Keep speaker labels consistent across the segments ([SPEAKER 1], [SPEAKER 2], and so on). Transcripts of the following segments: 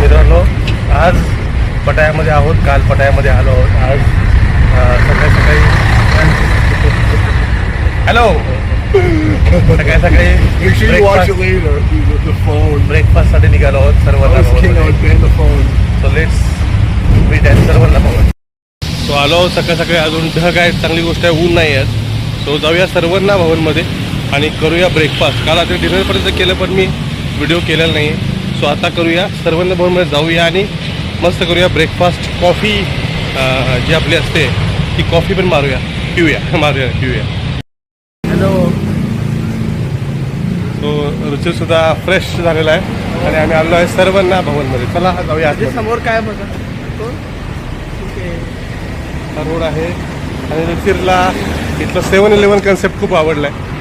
[SPEAKER 1] मित्रांनो आज पटायामध्ये आहोत काल पटायामध्ये आलो आहोत. आज सकाळी सकाळी हॅलो. सकाळी सकाळी. ब्रेकफास्टसाठी निघालो आहोत सर्वांना लेट्स मीट ॲट सर्वांना भवन सो आलो सकाळ सकाळी. अजून ढग आहेत चांगली गोष्ट आहे ऊन नाही आहेत. सो जाऊया सर्वांना भवनमध्ये आणि करूया ब्रेकफास्ट काल रात्री डिनरपर्यंत केलं पण मी व्हिडिओ केलेला नाही सो आता करूया. सर्वांना भवनमध्ये जाऊया आणि मस्त करूया ब्रेकफास्ट कॉफी जी आपली असते ती कॉफी पण मारूया. पिऊया. मारूया पिऊया.
[SPEAKER 2] हॅलो
[SPEAKER 1] सो रुचिरसुद्धा फ्रेश झालेला आहे. आणि आम्ही आलो आहे सर्वांना भवनमध्ये. चला जाऊया
[SPEAKER 2] म्हणजे. समोर काय बघा?
[SPEAKER 1] रोड आहे. आणि रुचिरला इथलं सेवन इलेवन कन्सेप्ट खूप आवडला आहे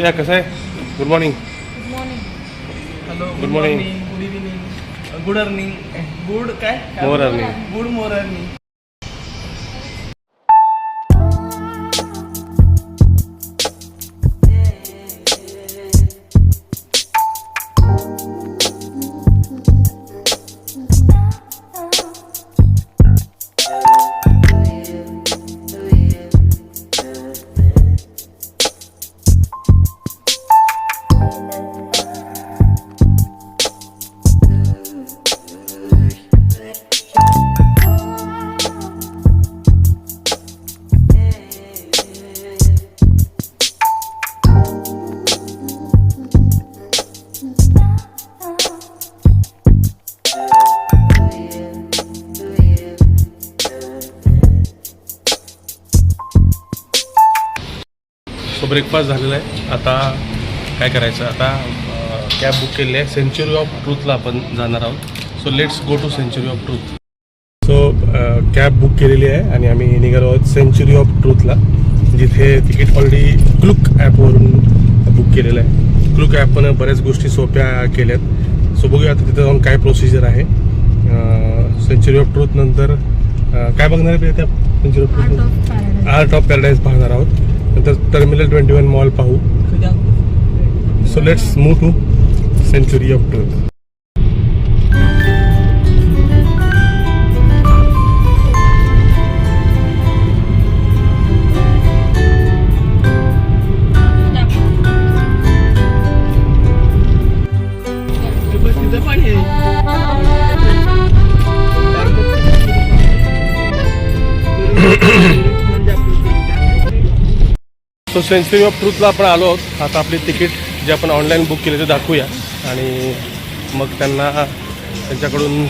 [SPEAKER 1] सुप्रिया कसं आहे good morning
[SPEAKER 2] hello
[SPEAKER 1] Good morning.
[SPEAKER 2] Good evening good earning good काय
[SPEAKER 1] More earning.
[SPEAKER 2] Good
[SPEAKER 1] more breakfast झालेला आहे. आता काय करायचं? आता कॅब बुक केलेली आहे. सेंच्युरी ऑफ ट्रूथला आपण जाणार आहोत. So let's go to century of truth so cab book केलेली आहे आणि आम्ही निघालो आहोत सेंच्युरी ऑफ ट्रूथला जिथे तिकीट ऑलरेडी क्लुक ॲपवरून बुक केलेलं आहे. क्लुक ॲपनं बऱ्याच गोष्टी सोप्या केल्यात. सो बघूया आता तिथं जाऊन काय प्रोसिजर आहे. सेंच्युरी ऑफ ट्रूथ नंतर काय बघणार आहे त्या century of truth art of paradise पाहणार आहोत. नंतर टर्मिनल ट्वेंटी वन मॉल पाहू. So let's move to
[SPEAKER 2] century of truth
[SPEAKER 1] so century of ट्रूथला आपण आलो आहोत. आता आपली तिकीट जे आपण ऑनलाईन बुक केले ते दाखवूया. आणि मग त्यांना त्यांच्याकडून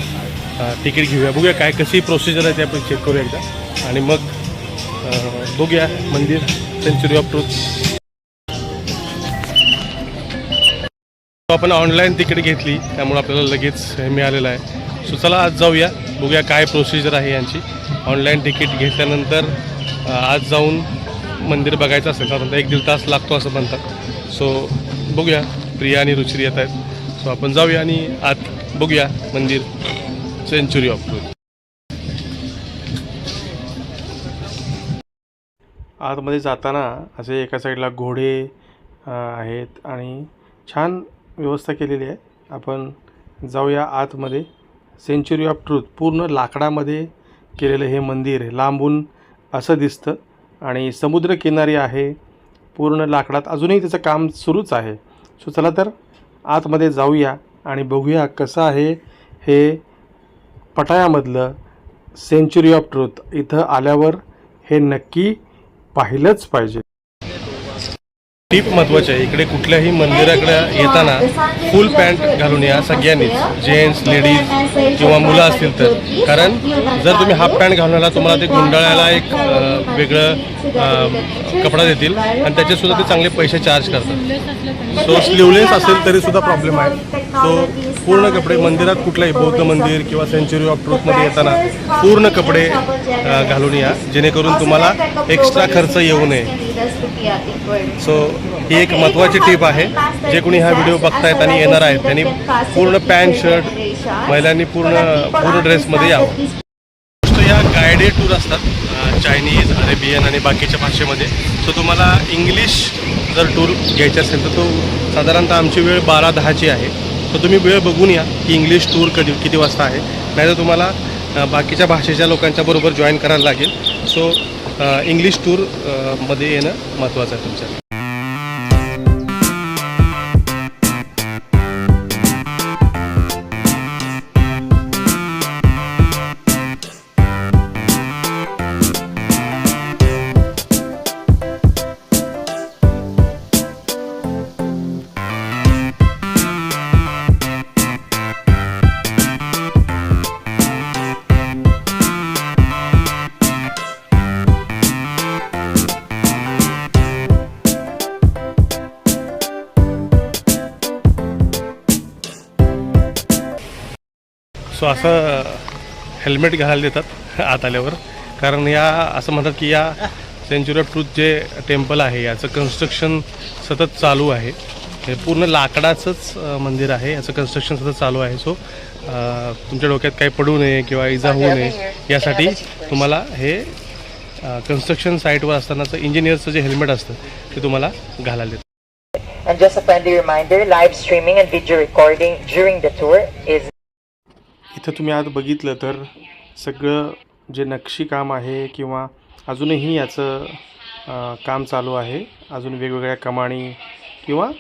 [SPEAKER 1] तिकीट घेऊया. बघूया काय कशी प्रोसिजर आहे ते आपण चेक करूया एकदा. आणि मग बघूया मंदिर सेंचुरी ऑफ ट्रूथ आपण ऑनलाईन तिकीट घेतली त्यामुळे आपल्याला लगेच हे मिळालेलं आहे. सो चला आज जाऊया. बघूया काय प्रोसिजर आहे यांची. ऑनलाईन तिकीट घेतल्यानंतर आज जाऊन मंदिर बघायचं असेल साधारणतः एक दीड तास लागतो असं म्हणतात. सो बघूया. प्रिया आणि रुचिरी येत आहेत. सो आपण जाऊया आणि आत बघूया मंदिर. सेंचुरी ऑफ ट्रूथ आतमध्ये जाताना असे एका साईडला घोडे आहेत आणि छान व्यवस्था केलेली आहे. आपण जाऊया आतमध्ये. सेंचुरी ऑफ ट्रूथ पूर्ण लाकडामध्ये केलेलं हे मंदिर आहे. लांबून असं दिसतं. आणि समुद्रकिनारी आहे. पूर्ण लाकडात अजूनही त्याचं काम सुरूच आहे. सो चला तर आतमध्ये जाऊया आणि बघूया कसं आहे हे पटायामधलं सेंचुरी ऑफ ट्रूथ इथं आल्यावर हे नक्की पाहिलंच पाहिजे.
[SPEAKER 3] टीप महत्वाची आहे. इकडे कुठल्याही मंदिराकडे येताना फुल पॅन्ट घालून या सगळ्यांनीच. जेंट्स लेडीज किंवा मुलं असतील तर. कारण जर तुम्ही हाफ पॅन्ट घालून आला तुम्हाला ते गुंडाळायला एक वेगळं कपडा देतील. आणि त्याचेसुद्धा ते चांगले पैसे चार्ज करतात. सो स्लीवलेस असेल तरीसुद्धा प्रॉब्लेम आहे. सो पूर्ण कपडे मंदिरात कुठलंही बौद्ध मंदिर किंवा सेंच्युरी ऑफ ट्रूथमध्ये येताना पूर्ण कपडे घालून या. जेणेकरून तुम्हाला एक्स्ट्रा खर्च येऊ नये. सो ही एक महत्त्वाची टीप आहे जे कोणी हा व्हिडिओ बघतायत आणि येणार आहेत. त्यांनी पूर्ण पॅन्ट शर्ट महिलांनी पूर्ण पूर्ण ड्रेसमध्ये यावं. गोष्ट या गायडेड टूर असतात चायनीज अरेबियन आणि बाकीच्या भाषेमध्ये. सो तुम्हाला इंग्लिश जर टूर घ्यायचा असेल तर तो साधारणतः आमची वेळ बारा दहाची आहे. सो तुम्ही वेळ बघून या की इंग्लिश टूर कधी किती वाजता आहे. नाहीतर तुम्हाला बाकीच्या भाषेच्या लोकांच्या बरोबर जॉईन करायला लागेल. सो इंग्लिश टूरमध्ये येणं महत्त्वाचं आहे तुमच्या. सो असं हेल्मेट घालायला देतात आत आल्यावर. कारण या असं म्हणतात की या सेंच्युरी ऑफ ट्रूथ जे टेम्पल आहे याचं कन्स्ट्रक्शन सतत चालू आहे. हे पूर्ण लाकडाचंच मंदिर आहे. याचं कन्स्ट्रक्शन सतत चालू आहे. सो तुमच्या डोक्यात काही पडू नये किंवा इजा होऊ नये यासाठी तुम्हाला हे कन्स्ट्रक्शन साईटवर असतानाचं इंजिनियरचं जे हेल्मेट असतं ते तुम्हाला घालायला देतात.
[SPEAKER 4] And just a friendly reminder, live streaming and video recording during the tour is
[SPEAKER 3] इथं तुम्ही आज बघितलं तर सगळं जे नक्षीकाम आहे किंवा अजूनही याचं काम चालू आहे. अजून वेगवेगळ्या कमाणी किंवा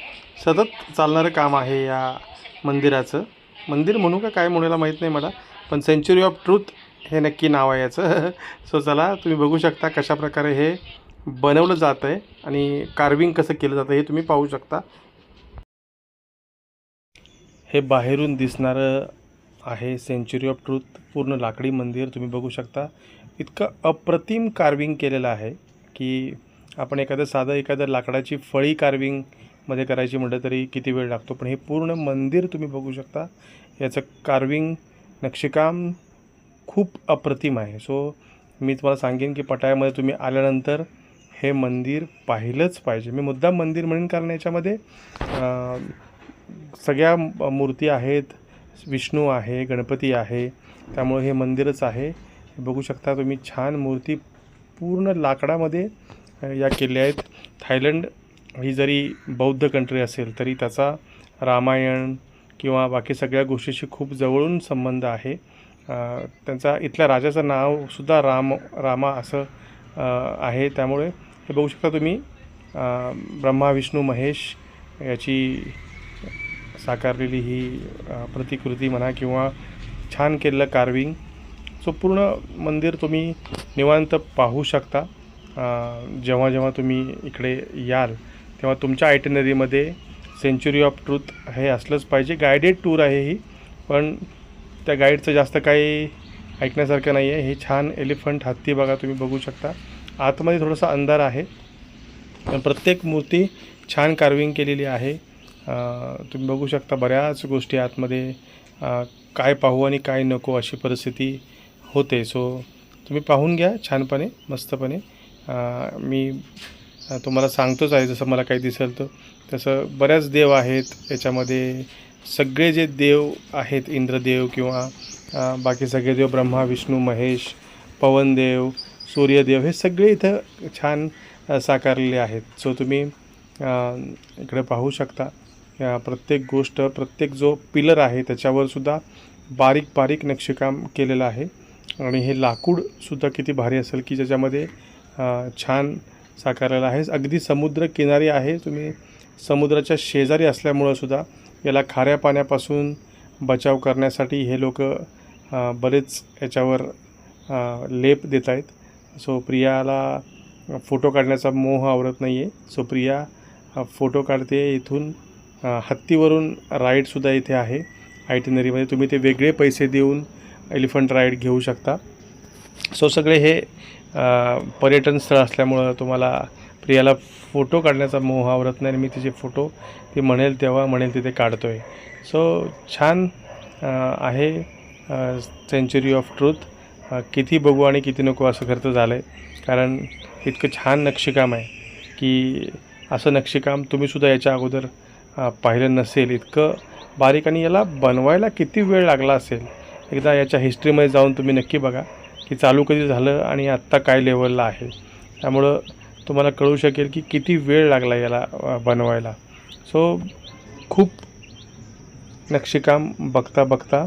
[SPEAKER 3] सतत चालणारं काम आहे या मंदिराचं. मंदिर म्हणू का काय म्हणायला माहीत नाही मला पण सेंच्युरी ऑफ ट्रूथ हे नक्की नाव आहे याचं. सो चला तुम्ही बघू शकता कशा प्रकारे हे बनवलं जातं आहे आणि कार्विंग कसं केलं जातं हे तुम्ही पाहू शकता. हे बाहेरून दिसणारं आहे सेंच्युरी ऑफ ट्रूथ पूर्ण लाकडी मंदिर तुम्ही बघू शकता. इतकं अप्रतिम कार्विंग केलेलं आहे की आपण एखादं साधं एखादं लाकडाची फळी कार्विंगमध्ये करायची म्हटलं तरी किती वेळ लागतो पण हे पूर्ण मंदिर तुम्ही बघू शकता. याचं कार्विंग नक्षीकाम खूप अप्रतिम आहे. सो मी तुम्हाला सांगेन की पटायामध्ये तुम्ही आल्यानंतर हे मंदिर पाहिलंच पाहिजे. मी मुद्दाम मंदिर म्हणेन कारण याच्यामध्ये सगळ्या मूर्ती आहेत विष्णू आहे गणपती आहे त्यामुळे हे मंदिरच आहे. हे बघू शकता तुम्ही छान मूर्ती पूर्ण लाकडामध्ये या केल्या आहेत. थायलंड ही जरी बौद्ध कंट्री असेल तरी त्याचा रामायण किंवा बाकी सगळ्या गोष्टीशी खूप जवळून संबंध आहे. त्यांचा इथल्या राजाचं नावसुद्धा राम रामा असं आहे. त्यामुळे हे बघू शकता तुम्ही ब्रह्मा विष्णू महेश याची साकारलेली ही प्रतिकृती म्हणा किंवा छान केलेलं कार्विंग सो पूर्ण मंदिर तुम्ही निवांत पाहू शकता. जेव्हा जेव्हा तुम्ही इकडे याल तेव्हा तुमच्या आयटनरीमध्ये सेंच्युरी ऑफ ट्रूथ हे असलंच पाहिजे. गायडेड टूर आहे ही पण त्या गाईडचं जास्त काही ऐकण्यासारखं नाही आहे हे छान एलिफंट हत्ती बघा तुम्ही बघू शकता. आतमध्ये थोडासा अंधार आहे पण प्रत्येक मूर्ती छान कार्विंग केलेली आहे. तुम्ही बघू शकता बऱ्याच गोष्टी आतमध्ये काय पाहू आणि काय नको अशी परिस्थिती होते. सो तुम्ही पाहून घ्या छानपणे मस्तपणे. मी तुम्हाला सांगतोच आहे जसं मला काही दिसेल तर. तसं बऱ्याच देव आहेत याच्यामध्ये. सगळे जे देव आहेत इंद्रदेव किंवा बाकी सगळे देव ब्रह्मा विष्णू महेश पवनदेव सूर्यदेव हे सगळे इथं छान साकारलेले आहेत. सो तुम्ही इकडे पाहू शकता. या प्रत्येक गोष्ट प्रत्येक जो पिलर आहे त्याच्यावरसुद्धा बारीक बारीक नक्षीकाम केलेलं आहे. आणि हे लाकूडसुद्धा किती भारी असेल की ज्याच्यामध्ये छान साकारलेलं आहे. अगदी समुद्र किनारी आहे. तुम्ही समुद्राच्या शेजारी असल्यामुळं सुद्धा याला खाऱ्या पाण्यापासून बचाव करण्यासाठी हे लोक बरेच याच्यावर लेप देत आहेत. सो प्रियाला फोटो काढण्याचा मोह आवडत नाही आहे सो प्रिया फोटो काढते इथून हत्तीवरून राईडसुद्धा इथे आहे. आयटिनरीमध्ये तुम्ही ते वेगळे पैसे देऊन एलिफंट राईड घेऊ शकता. सो सगळे हे पर्यटन स्थळ असल्यामुळं तुम्हाला प्रियाला फोटो काढण्याचा मोह आवरत नाही आणि मी तिचे फोटो ती म्हणेल तेव्हा म्हणेल तिथे काढतो आहे सो छान आहे सेंचुरी ऑफ ट्रूथ किती बघू आणि किती नको असं खर्च झालं आहे कारण इतकं छान नक्षीकाम आहे की असं नक्षीकाम तुम्हीसुद्धा याच्या अगोदर पाहिलं नसेल इतकं बारीक आणि याला बनवायला किती वेळ लागला असेल? एकदा याच्या हिस्ट्रीमध्ये जाऊन तुम्ही नक्की बघा की चालू कधी झालं आणि आत्ता काय लेवलला आहे. त्यामुळं तुम्हाला कळू शकेल की किती वेळ लागला याला बनवायला. सो खूप नक्षीकाम बघता बघता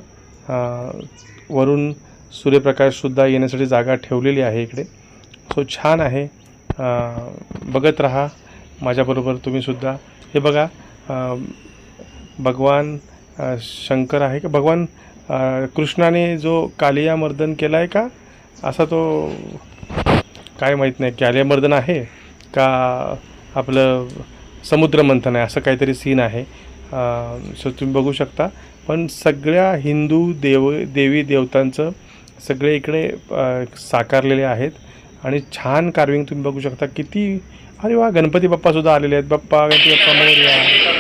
[SPEAKER 3] वरून सूर्यप्रकाशसुद्धा येण्यासाठी जागा ठेवलेली आहे इकडे. सो छान आहे. बघत राहा. माझ्याबरोबर तुम्हीसुद्धा हे बघा भगवान शंकर आहे का? भगवान कृष्णाने जो कालिया मर्दन केला आहे का? असा तो काय माहीत नाही कालिया मर्दन आहे का आपलं समुद्रमंथन आहे? असं काहीतरी सीन आहे. सो तुम्ही बघू शकता. पण सगळ्या हिंदू देव देवी देवतांचं सगळे इकडे साकारलेले आहेत. आणि छान कार्विंग तुम्ही बघू शकता. किती अरे वा गणपती बाप्पासुद्धा आलेले आहेत. बाप्पा गणपती बाप्पा मोर्या.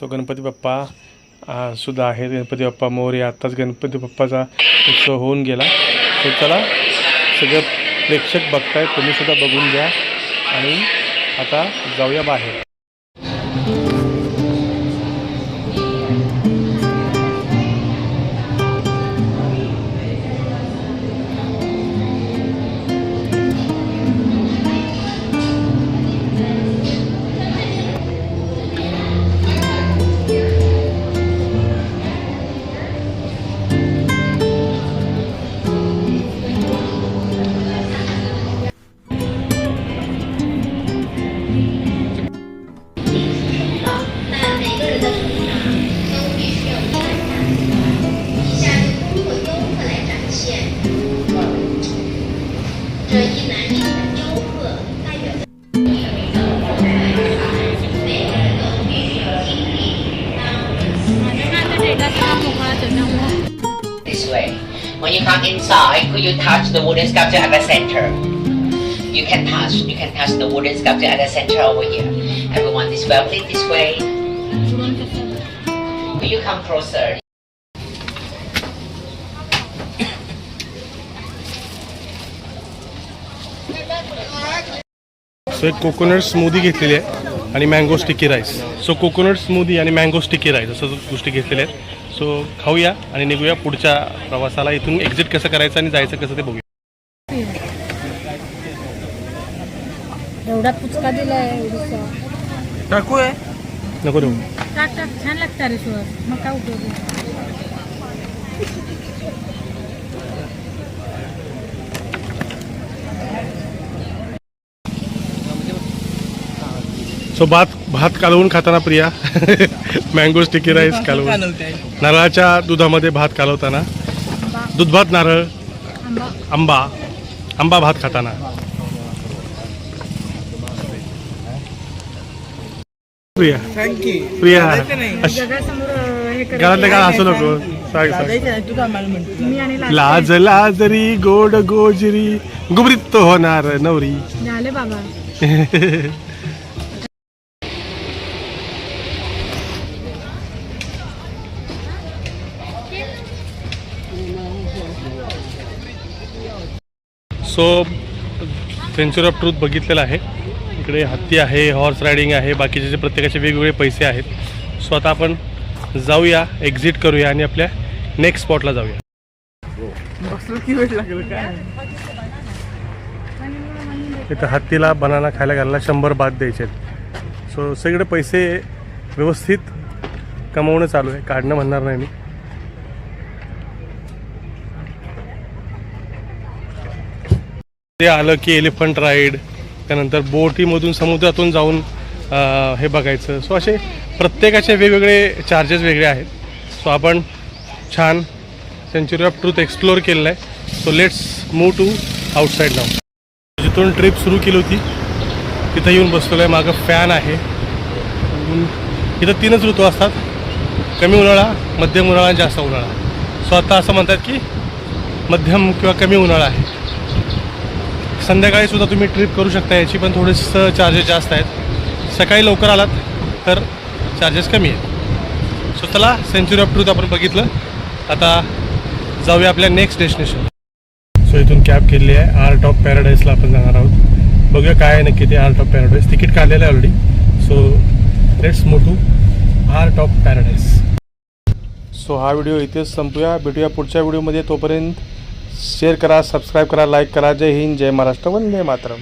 [SPEAKER 3] सो गणपती बाप्पा सुद्धा आहेत गणपती बाप्पा मोरे आत्ताच गणपती बाप्पाचा उत्सव होऊन गेला. सो चला सगळं प्रेक्षक बघताय तुम्हीसुद्धा बघून घ्या. आणि आता जाऊया बाहेर.
[SPEAKER 5] you touch the wooden sculpture at the center? You can touch. You can touch the wooden sculpture at the center over here. Everyone this way, please this way. Will you come closer?
[SPEAKER 3] So एक coconut smoothie घेतलेली आहे आणि mango sticky rice so coconut smoothie आणि mango sticky rice असं गोष्टी घेतलेल्या आहेत so खाऊया आणि निघूया पुढच्या प्रवासाला. इथून एक्झिट कसं करायचं आणि जायचं कसं ते बघूया.
[SPEAKER 1] एवढा पुचका दिलाय एवढीसा.
[SPEAKER 2] टाकू आहे
[SPEAKER 3] नको
[SPEAKER 1] टाक टाक. छान लागतं रे सुहास मग काय उपयोग आहे?
[SPEAKER 3] सो भात भात कालवून खाताना प्रिया. मँगो स्टिकी राईस कालवून. नारळाच्या दुधामध्ये भात कालवताना. दूध भात नारळ.
[SPEAKER 1] आंबा.
[SPEAKER 3] आंबा. भात खाताना. प्रिया. प्रिया.
[SPEAKER 1] हे
[SPEAKER 3] घरातले काय हसू नको. सांग सांग
[SPEAKER 1] लाज
[SPEAKER 3] लाजरी गोड गोजरी. गुबरीत होणार नवरी.
[SPEAKER 1] झाले बाबा.
[SPEAKER 3] सो सेंचुरी ऑफ ट्रूथ बघितलेलं आहे. इकडे हत्ती आहे हॉर्स रायडिंग आहे बाकीचे जे प्रत्येकाचे वेगवेगळे पैसे आहेत. सो आता आपण जाऊया एक्झिट करूया आणि आपल्या नेक्स्ट स्पॉटला जाऊया. इथं हत्तीला बनाना खायला घालायला शंभर बाद द्यायचे आहेत. सो सगळे पैसे व्यवस्थित कमवणं चालू आहे. काढणं म्हणणार नाही मी. ते आलं की एलिफंट राईड त्यानंतर बोटीमधून समुद्रातून जाऊन हे बघायचं. सो असे प्रत्येकाचे वेगवेगळे चार्जेस वेगळे आहेत. सो आपण छान सेंचुरी ऑफ ट्रूथ एक्सप्लोअर केलेलं आहे so let's move to outside नाव जिथून ट्रिप सुरू केली होती
[SPEAKER 1] तिथं येऊन बसलेलो आहे. मागं फॅन आहे. इथं तीनच ऋतू असतात. कमी उन्हाळा मध्यम उन्हाळा आणि जास्त उन्हाळा. सो आता असं म्हणतात की मध्यम किंवा कमी उन्हाळा आहे. संध्याकाळी सुद्धा तुम्ही ट्रिप करू शकता याची पण थोडंसं चार्जेस जास्त आहेत. सकाळी लवकर आलात तर चार्जेस कमी आहेत. सो चला सेंचुरी ऑफ ट्रूथ आपण बघितलं. आता जाऊया आपल्या नेक्स्ट डेस्टिनेशन सो इथून कॅब केलेली आहे आर्ट ऑफ पॅराडाईजला आपण जाणार आहोत. बघूया काय आहे नक्की ते आर्ट ऑफ पॅराडाईज तिकीट काढलेलं आहे already so let's move to art of paradise so हा व्हिडिओ इथेच संपूया. भेटूया पुढच्या व्हिडिओमध्ये तोपर्यंत शेअर करा सबस्क्राईब करा लाईक करा. जय हिंद जय महाराष्ट्र. वंदे मातरम.